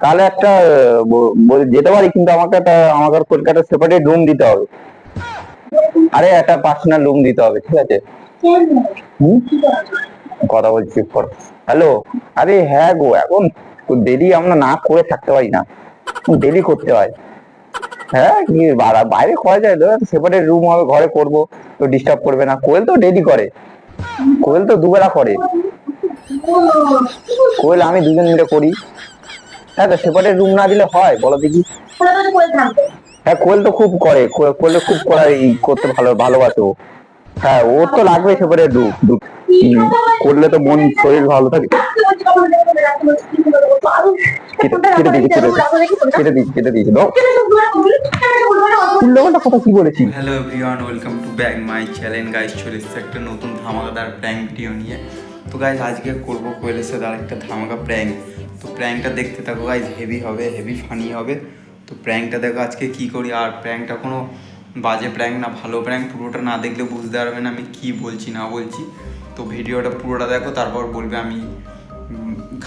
তাহলে একটা যেতে পারি, কিন্তু আমাকে একটা আমাকে কলকাতা সেপারেট রুম দিতে হবে। আরে, একটা পার্সোনাল রুম দিতে হবে, ঠিক আছে? কথা বলছি হ্যালো আরে হ্যাঁ গো, এখন দেরি, আমরা না করে থাকতে পারি না। দেরি করতে হয়। হ্যাঁ কি বাইরে করা যায় তো সেপারেট রুম হবে, ঘরে করব, তো ডিস্টার্ব করবে না। কোয়েল তো ডেলি করে। কোয়েল তো দুবেলা করে। কোয়েল, আমি দুজন মিলে করি। হ্যাঁ তো সেপারেট রুম না দিলে হয় বলো দেখি। হ্যাঁ কোয়েল তো খুব করে কোয়েল- খুব করার করতে ভালো ভালোবাসে ও। হ্যাঁ ওর তো লাগবে সেপারেট রুম করলে তো মন শরীর ভালো থাকে। কেটে কেটে দিয়েছি কেটে দিয়েছি কেটে দিয়েছি দাও উল্টো কথা কি বলেছি hello everyone welcome to back my channel guys চলে এসেছে একটা নতুন ধামাকাদার প্র্যাঙ্ক ভিডিও নিয়ে। তো গাইজ আজকে করব কোয়েলের সাথে আরেকটা ধামাকা প্র্যাঙ্ক তো প্র্যাঙ্কটা দেখতে থাকো গাইজ হেভি হবে হেভি ফানি হবে। তো প্র্যাঙ্কটা দেখো আজকে কি করি, আর প্র্যাঙ্কটা কোনো বাজে প্র্যাঙ্ক না, ভালো প্র্যাঙ্ক, পুরোটা না দেখলে বুঝতে পারবে না আমি কি বলছি, না বলছি। তো ভিডিওটা পুরোটা দেখো, তারপর বলবে আমি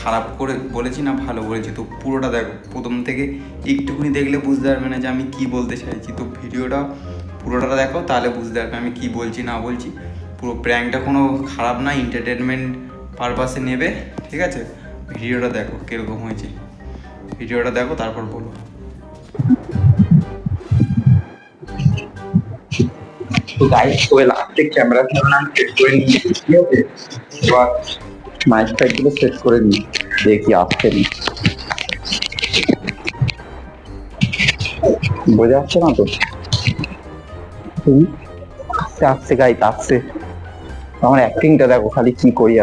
খারাপ করে বলেছি না ভালো বলেছি। তো পুরোটা দেখো, প্রথম থেকে একটুখানি দেখলে বুঝতে পারবে না যে আমি কি বলতে চাইছি। তো ভিডিওটা পুরোটা দেখো, তাহলে বুঝতে পারবে আমি কি বলছি, না বলছি। পুরো প্র্যাঙ্কটা কোনো খারাপ না এন্টারটেনমেন্ট পারপাসে নেবে, ঠিক আছে? ভিডিওটা দেখো, কীরকম হয়েছে। ভিডিওটা দেখো, তারপর বলো। করে আছে? নিই, দেখি আসছে নি বোঝা যাচ্ছে না তো? আসছে আমার অ্যাক্টিংটা দেখো, খালি কি করি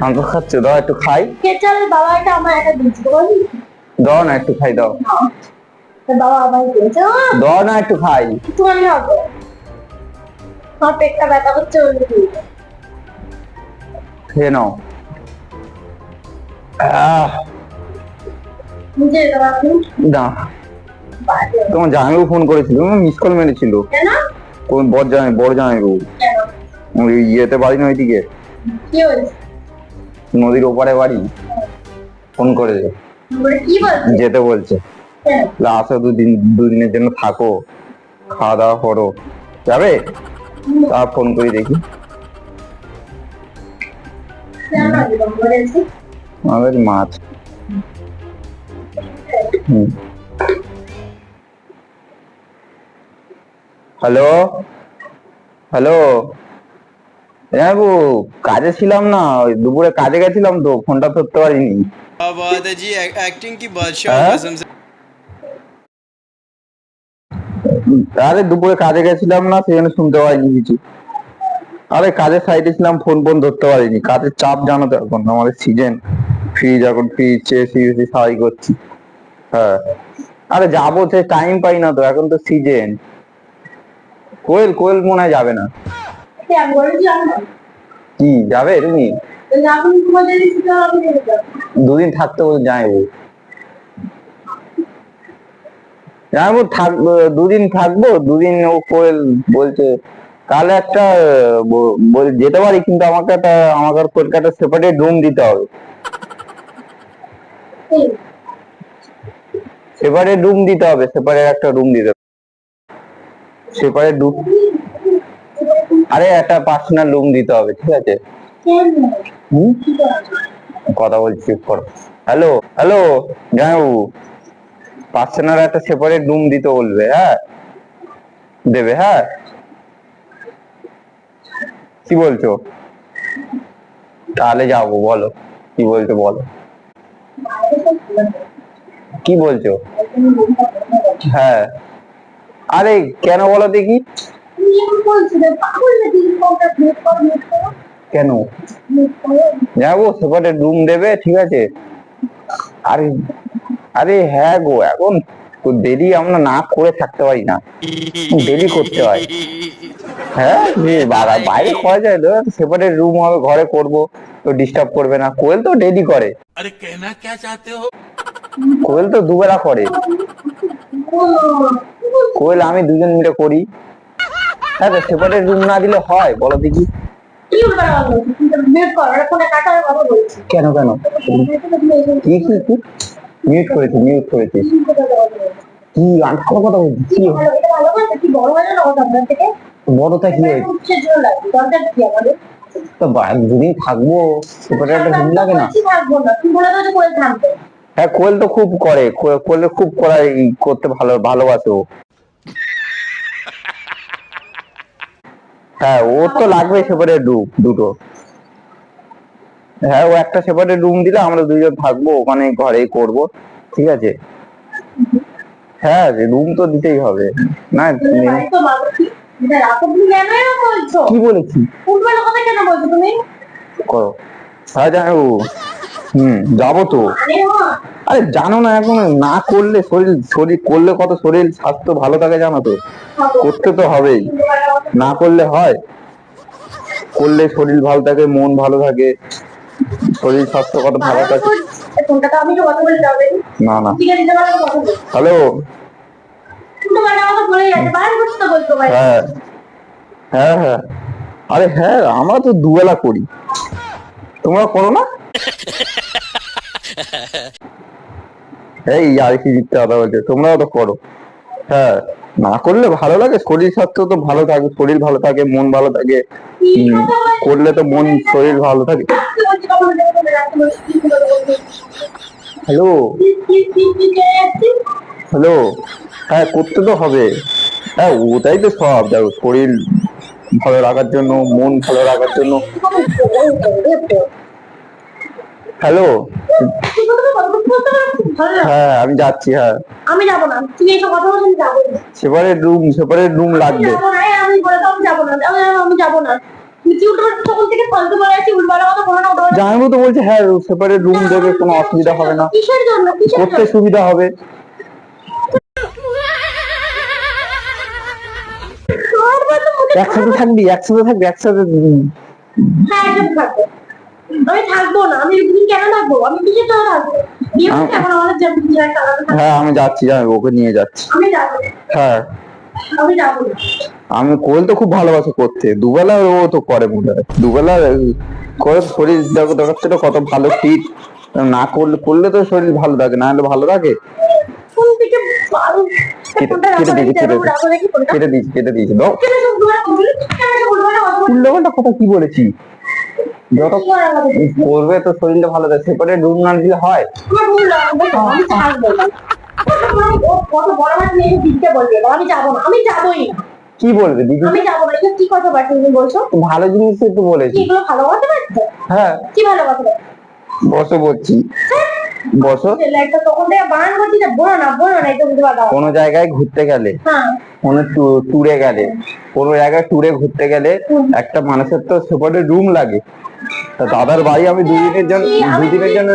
মাংস খাচ্ছে দাও একটু খাই। বাবা এটা আমার একটা দাও না একটু খাই দাও। বাবা আবার দাও না একটু খাই। একটুখানি হবে আমার পেটটা ব্যথা করছে খেয়ে নাও। না তোমার জামাইবাবু ফোন করেছিল মিস কল মেরেছিল। কেন? বড় জামাই বড় জামাইবাবু ওই ইয়েতে বাড়ি না ওইদিকে নদীর ওপারে বাড়ি। ফোন করেছে। বলে কি বলছে? যেতে বলছে। আসো দুদিন দুদিনের জন্য থাকো। খাওয়া দাওয়া করো। যাবে? তা ফোন করি দেখি? আমাদের মাছ। হুম। হ্যালো? হ্যালো? হ্যাঁ বাবু কাজে ছিলাম না ওই দুপুরে কাজে গেছিলাম তো ফোনটা ধরতে পারিনি। হ্যাঁ? আরে দুপুরে কাজে গেছিলাম না সেজন্য শুনতে পারিনি কিছু। আরে কাজে সাইডে ছিলাম ফোন ফোন ধরতে পারিনি। কাজের চাপ জানো তো এখন আমাদের সিজন ফ্রিজ এখন ফ্রিজ চেয়ে সিরিয়াসলি সবাই করছি। হ্যাঁ। আরে যাব সে টাইম পাই না তো এখন তো সিজন কোয়েল কোয়েল মনে হয় যাবে না। কে যাবে। তুমি? দুদিন থাকতে বলে যাইবো। যাইবো থাকব দুদিন থাকব দুদিন ও কোয়েল বলছে তাহলে একটা যেতে পারি কিন্তু আমাকে একটা আমাকে কলকাতা সেপারেট রুম দিতে হবে। সেপারেট রুম দিতে হবে সেপারেট একটা রুম দিতে হবে সেপারেট রুম আরে, একটা পার্সোনাল রুম দিতে হবে, ঠিক আছে? কথা বলছি করো। হ্যালো হ্যালো জামাইবাবু পার্সোনাল একটা সেপারেট রুম দিতে বলবে হ্যাঁ? দেবে হ্যাঁ? কি বলছো? তাহলে যাব, বলো। কি বলছো, বলো। কি বলছো? হ্যাঁ। আরে কেন বলো দেখি। কেন? যাব সেপারে রুম দেবে, ঠিক আছে। আরে আরে হ্যাঁ গো, এখন দেরি, আমরা না করে থাকতে পারি না। দেরি করতে হয়। হ্যাঁ বাইরে করা যায় তো সেপারে রুম হবে, ঘরে করব, তো ডিস্টার্ব করবে না। কোয়েল তো ডেলি করে। আরে, কেনা, কে চাতে হো কোয়েল তো দুবেলা করে? কোয়েল, আমি দুজন মিলে করি। হ্যাঁ সেপারেট রুম না দিলে হয়, বলো দেখি। কেন কেন? কি কি কি? মিউট করেছি মিউট করেছি। কি, আমি কথা বলছি, কি? বড়টা কি হয়েছে? তো দুদিন থাকব সেপারেট একটা রুম লাগে না। থাকব না তুমি বলে দাও যে করে থাকবে হ্যাঁ কোয়েল তো খুব করে। কোয়েল- খুব করাই করতে ভালো ভালোবাসে ও। হ্যাঁ ওর তো লাগবে সেপারেট রুম দুটো। হ্যাঁ ও একটা সেপারেট রুম দিলে আমরা দুজন থাকব ওখানে ঘরেই করব ঠিক আছে? হ্যাঁ রুম তো দিতেই হবে। না কি? বলছো? করো। হ্যাঁ জানো হুম যাব তো। আরে জানো না এখন না করলে শরীর শরীর করলে কত শরীর স্বাস্থ্য ভালো থাকে জানো তো? করতে তো হবেই। না করলে হয়। করলে শরীর ভালো থাকে মন ভালো থাকে শরীর স্বাস্থ্য কত ভালো থাকে। না না। হ্যালো। হ্যাঁ। হ্যাঁ হ্যাঁ। আরে হ্যাঁ আমরা তো দুবেলা করি। তোমরা করো না? এই, আর কি তোমরাও তো করো। হ্যাঁ না করলে ভালো লাগে। শরীর স্বাস্থ্য তো ভালো থাকে, শরীর ভালো থাকে, মন ভালো থাকে? করলে তো মন, শরীর ভালো থাকে। হ্যালো হ্যালো হ্যাঁ করতে তো হবে। হ্যাঁ ওটাই তো সব। দেখো, শরীর ভালো রাখার জন্য, মন ভালো রাখার জন্য। হ্যালো। হ্যাঁ আমি যাচ্ছি হ্যাঁ। আমি যাব না তুমি এইসব কথা বলছো আমি যাব। না সেপারেট রুম সেপারেট রুম লাগবে। আমি বলে আমি যাব না। আমি আমি যাব না। জানব তো বলছে হ্যাঁ সেপারেট রুম দেবে কোনো অসুবিধা হবে না। করতে সুবিধা হবে। একসাথে থাকবি একসাথে থাকবি একসাথে হ্যাঁ একদম থাকব। আমি থাকব না আমি কেন থাকব? আমি কিসের জন্য থাকব। হ্যাঁ আমি যাচ্ছি ওকে নিয়ে যাচ্ছি। হ্যাঁ। আমি কোয়েল তো খুব ভালোবাসে করতে। দুবেলা ও তো করে মনে হয়। দুবেলা করে শরীর দেখো দেখাচ্ছে তো কত ভালো ফিট না করলে করলে তো শরীর ভালো থাকে না হলে ভালো থাকে। কেটে দিয়েছি কেটে দিয়েছি। কি বলেছি? যত? করবে তো শরীরটা ভালো থাকে। সেপারেট রুম না দিলে হয়। কি বলবে? দিদি? আমি যাব না কি কথা তুমি বলছো? ভালো জিনিস তো বলেছি। এগুলো ভালো কথা হ্যাঁ। কি ভালো কথা বসো বলছি। বসো। একটা তখন থেকে বান করছি না বলো না বলো না এটা বুঝতে পারো কোনো জায়গায় ঘুরতে গেলে হ্যাঁ। কোনো ট্যুরে গেলে কোনো জায়গায় ট্যুরে ঘুরতে গেলে একটা মানুষের তো সেপারেট রুম লাগে। তা দাদার বাড়ি আমি দুদিনের জন্য দুদিনের জন্য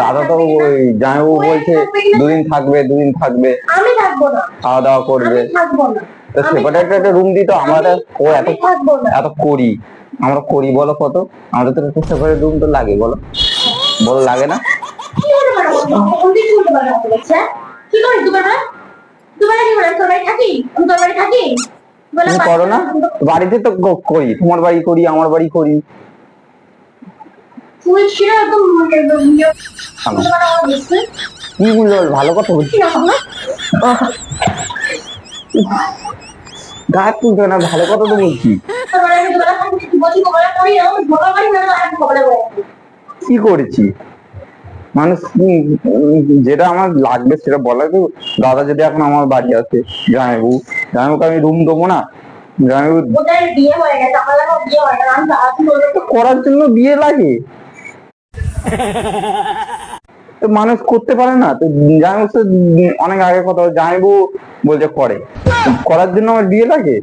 দাদা তো? ওই জামাইবাবু বলছে দুদিন থাকবে দুদিন থাকবে। আমি থাকব না। খাওয়া দাওয়া করবে। তো সেপারেট একটা রুম দিত আমরা ও এত এত করি। আমরা করি বলো কত? আমাদের তো একটা সেপারেট রুম তো লাগে বলো। বলো লাগে না? কি হ্যাঁ? কি করিস দুপুরবেলা দুপুরবেলা কি করে তোর বাড়ি থাকি? তোর বাড়ি থাকি? তুমি করো না? বাড়িতে তো করি তোমার বাড়ি করি আমার বাড়ি করি। কি বুঝলো ভালো কথা বলছি। কি রকম না গাছ তুলতে না ভালো কথা তো বলছি। কি করেছি? মানুষ যেটা আমার লাগবে সেটা বলা। তো দাদা যদি এখন আমার বাড়ি আসে জামাইবু জামাইবুকে আমি রুম দেবো না? করার জন্য বিয়ে লাগে। তো মানুষ করতে পারে না। তো জামাইবু তো অনেক আগে কথা জামাইবু বলছে করে। করার জন্য আমার বিয়ে লাগে?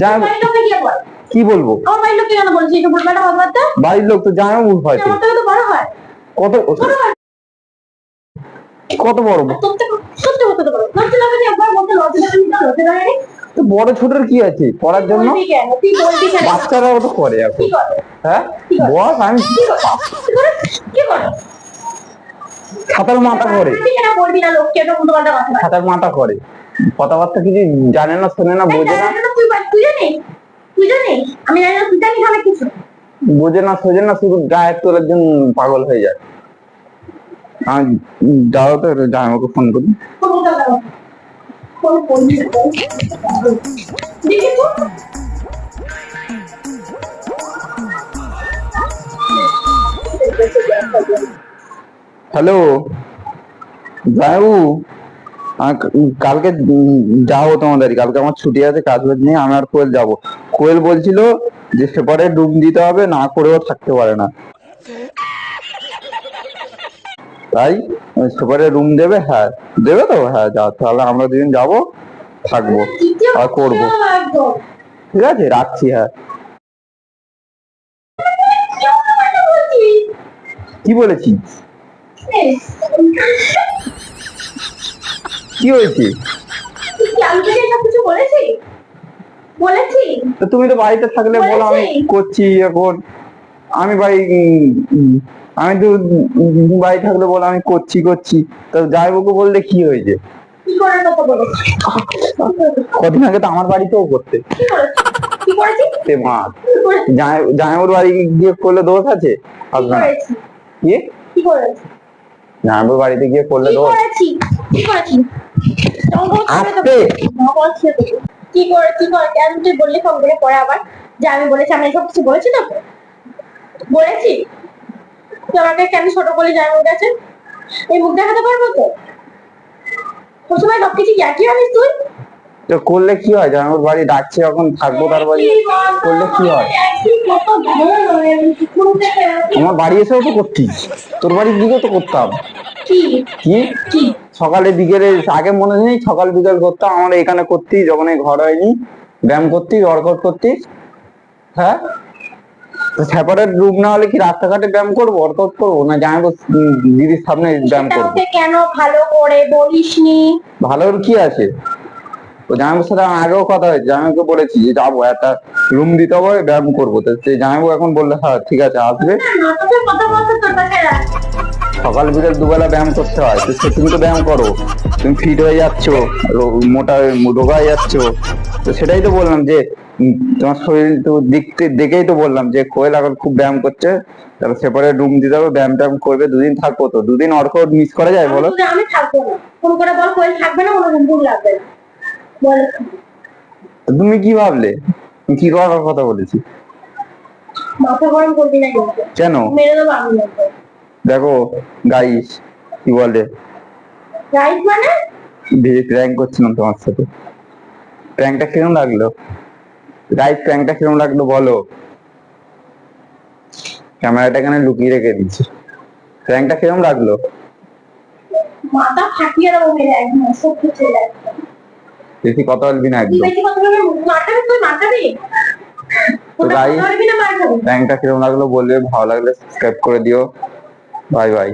জামাইবু কি বলব? আমার বাড়ির লোককে কেন বলছি? একটু দুপুরবেলা কথাবার্তা বাড়ির লোক তো তো বড় হয়। কত বড় কত বড়? সত্যি সত্যি হতে লজ্জা লাগে না একবার বলতে লজ্জা লাগে না লজ্জা লাগে তো বড় ছোটর কি আছে? করার জন্য? বাচ্চারাও তো করে এখন। হ্যাঁ? বস আমি কি করে? ছাতার মাথা করে? ছাতার মাথা করে। কথাবার্তা কিছু জানে না শোনে না বোঝে না। তুই জানিস আমি জানি না তুই জানিস অনেক কিছু বোঝে না সোজে না শুধু গায়ের তোলার জন্য পাগল হয়ে যায়। আমি যাও তো ফোন করি হ্যালো কা- কালকে যাব তোমাদের কালকে আমার ছুটি আছে, কাজ বাজ নেই, আমি আর কোয়েল যাব। কোয়েল বলছিল যে সেপারে ডুব দিতে হবে, না করেও থাকতে পারে না। তাই সেপারে রুম দেবে হ্যাঁ দেবে তো? হ্যাঁ যা, তাহলে আমরা দুজন যাব, থাকব, আর করব। ঠিক আছে, রাখছি হ্যাঁ। কি বলছিস? কি হয়েছে? তুমি তো বাড়িতে থাকলে বলো আমি করছি এখন। আমি বাড়ি উম, আমি তো বাড়ি থাকলে বলো আমি করছি করছি। তো যাইবুকে বললে কি হয়েছে? কদিন আগে তো আমার বাড়িতেও করতে। মাছ জামাইবুর বাড়ি গিয়ে করলে দোষ আছে? কি আসবে না। কি? কি জামাইবুর বাড়িতে গিয়ে করলে দোষ? কি করে করে? তুই বললি ফোন করে পরে আবার? যে আমি বলেছি আমি এসব কিছু বলেছি তো? বলেছি? তুই আমাকে কেন ছোট বলি যাই মুখ আছে এই মুখ দেখাতে পারব তো? সবসময় সব একই আনিস তুই তো করলে কি হয়? বাড়ি ডাকছে যখন থাকব তার বাড়ি। করলে কি হয়? আমার বাড়ি এসেও তো করতিস। তোর বাড়ির দিকেও তো করতাম। কি? কি? সকালে বিকেলে আগে মনে নেই সকাল বিকেল করতাম। আমরা এখানে করতি যখন ঘর হয়নি ব্যায়াম করতি ওয়ার্কআউট করতিস হ্যাঁ? সেপারেট রুম না হলে কি রাস্তাঘাটে ব্যায়াম করব ওয়ার্কআউট করব? না জামাই দিদির সামনে ব্যায়াম করব? কেন ভালো করে বলিসনি? ভালোর কি আছে? তো জামাইবাবুর সাথে আমার আগেও কথা হয়েছে জামাইকে বলেছি যে যাব একটা রুম দিতে হবে ব্যায়াম করব। তো সেই জামাইবাবু এখন বললে হ্যাঁ ঠিক আছে আসবে। সকাল বিকেল দুবেলা ব্যায়াম করতে হয়। তো সে তুমি তো ব্যায়াম করো। তুমি ফিট হয়ে যাচ্ছ মোটা রোগা হয়ে যাচ্ছ। তো সেটাই তো বললাম যে তোমার শরীর তো দেখতে দেখেই তো বললাম যে কোয়েল এখন খুব ব্যায়াম করছে। তাহলে সেপারে রুম দিতে হবে ব্যায়াম ট্যায়াম করবে দুদিন থাকব তো। দুদিন ওয়ার্কআউট মিস করা যায় বলো? আমি- থাকব না। ফোন করে বল কোয়েল থাকবে না? কোনো রুম লাগবে। বল। তুমি কি ভাবলে? কি করার কথা বলেছি? মাথা গরম করবি না কেন? মেরে দেবো আমি দেখো গাইস কি বলে? রাইট মানে? প্র্যাঙ্ক করছিলাম তোমার সাথে। প্র্যাঙ্কটা কিরম লাগল? গাইস প্র্যাঙ্কটা কিরম লাগল বলো? ক্যামেরাটা এখানে লুকিয়ে রেখে দিচ্ছি। প্র্যাঙ্কটা কিরম লাগল? মাথা ফাটিয়ে দেবো মেরে একদম সত্যি চলে বেশি কথা বলবি না একদম। বেশি কথা তুই না মারটাবি প্র্যাঙ্কটা কিরম লাগল বলবে ভালো লাগলে সাবস্ক্রাইব করে দিও। Bye bye